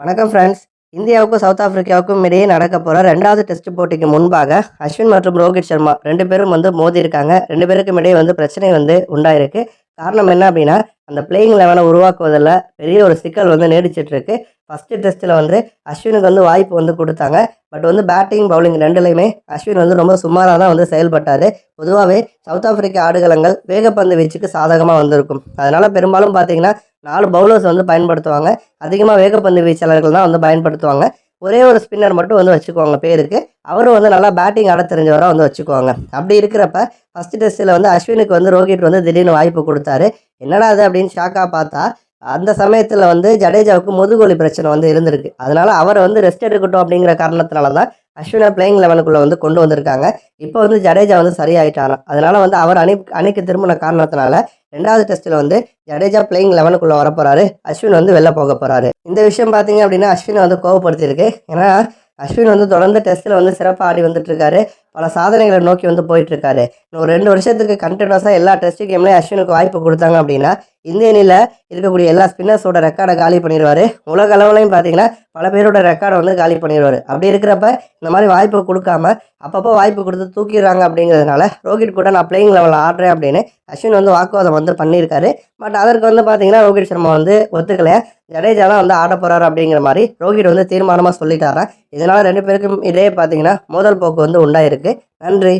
வணக்கம் ஃப்ரெண்ட்ஸ் இந்தியாவுக்கும் சவுத் ஆப்பிரிக்காவுக்கும் இடையே நடக்க போகிற ரெண்டாவது டெஸ்ட் போட்டிக்கு முன்பாக அஸ்வின் மற்றும் ரோஹித் சர்மா ரெண்டு பேரும் வந்து மோதி இருக்காங்க ரெண்டு பேருக்கும் இடையே வந்து பிரச்சனை வந்து உண்டாயிருக்கு. காரணம் என்ன அப்படின்னா அந்த பிளேயிங் லெவனை உருவாக்குவதில் பெரிய ஒரு சிக்கல் வந்து நீடிச்சிட்ருக்கு ஃபஸ்ட்டு டெஸ்ட்டில் வந்து அஸ்வினுக்கு வந்து வாய்ப்பு வந்து கொடுத்தாங்க. பட் வந்து பேட்டிங் பவுலிங் ரெண்டுலையுமே அஸ்வின் வந்து ரொம்ப சுமாராக தான் வந்து செயல்பட்டார். பொதுவாகவே சவுத் ஆப்பிரிக்க ஆடுகளங்கள் வேகப்பந்து வீச்சுக்கு சாதகமாக வந்திருக்கும். அதனால் பெரும்பாலும் பார்த்தீங்கன்னா நாலு பவுலர்ஸ் வந்து பயன்படுத்துவாங்க. அதிகமாக வேகப்பந்து வீச்சாளர்கள் தான் வந்து பயன்படுத்துவாங்க. ஒரே ஒரு ஸ்பின்னர் மட்டும் வந்து வச்சுக்கோங்க பேருக்கு. அவரும் வந்து நல்லா பேட்டிங் ஆட தெரிஞ்சவராக வந்து வச்சுக்குவாங்க அப்படி இருக்கிறப்ப ஃபஸ்ட் டெஸ்ட்டில் வந்து அஸ்வினுக்கு வந்து ரோஹித் வந்து திடீர்னு வாய்ப்பு கொடுத்தாரு. என்னடா அது அப்படின்னு ஷாக்காக பார்த்தா அந்த சமயத்தில் வந்து ஜடேஜாவுக்கு முதுகோலி பிரச்சனை வந்து இருந்திருக்கு. அதனால அவரை வந்து ரெஸ்ட் எடுக்கட்டும் அப்படிங்கிற காரணத்தினால தான் அஸ்வினை பிளேயிங் லெவனுக்குள்ளே வந்து கொண்டு வந்திருக்காங்க. இப்போ வந்து ஜடேஜா வந்து சரியாயிட்டாராம். அதனால் வந்து அவர் அணி அணிக்கு திரும்பின காரணத்தினால ரெண்டாவது டெஸ்ட்டில் வந்து ஜடேஜா பிளேயிங் லெவனுக்குள்ளே வர போகிறாரு அஸ்வின் வந்து வெளில போக போகிறாரு இந்த விஷயம் பார்த்தீங்க அப்படின்னா அஸ்வினை வந்து கோவப்படுத்தியிருக்கு. ஏன்னா அஸ்வின் வந்து தொடர்ந்து டெஸ்ட்டில் வந்து சிறப்பாக ஆடி வந்துட்டுருக்காரு. பல சாதனைகளை நோக்கி வந்து போயிட்டுருக்காரு. இன்னும் ஒரு ரெண்டு வருஷத்துக்கு கண்டினியூஸாக எல்லா டெஸ்ட் கேம்லேயும் அஸ்வினுக்கு வாய்ப்பு கொடுத்தாங்க அப்படின்னா இந்திய அணியில் இருக்கக்கூடிய எல்லா ஸ்பின்னர்ஸோட ரெக்கார்டை காலி பண்ணிடுவார் உலக அளவுலையும் பார்த்தீங்கன்னா பல பேரோட ரெக்கார்டை வந்து காலி பண்ணிடுவார் அப்படி இருக்கிறப்ப இந்த மாதிரி வாய்ப்பு கொடுக்காம அப்பப்போ வாய்ப்பு கொடுத்து தூக்கிடுறாங்க அப்படிங்கிறதுனால ரோஹித் கூட நான் பிளேயிங் லெவலில் ஆடுறேன் அப்படின்னு அஸ்வின் வந்து வாக்குவாதம் வந்து பண்ணியிருக்காரு. பட் அதற்கு வந்து பார்த்தீங்கன்னா ரோஹித் சர்மா வந்து ஒத்துக்கல. ஜடேஜா தான் வந்து ஆட போகிறாரு அப்படிங்கிற மாதிரி ரோஹித் வந்து தீர்மானமாக சொல்லிட்டாராம் இதனால் ரெண்டு பேருக்கும் இடையே பார்த்தீங்கன்னா மோதல் போக்கு வந்து உண்டாயிருக்கு. நன்றி.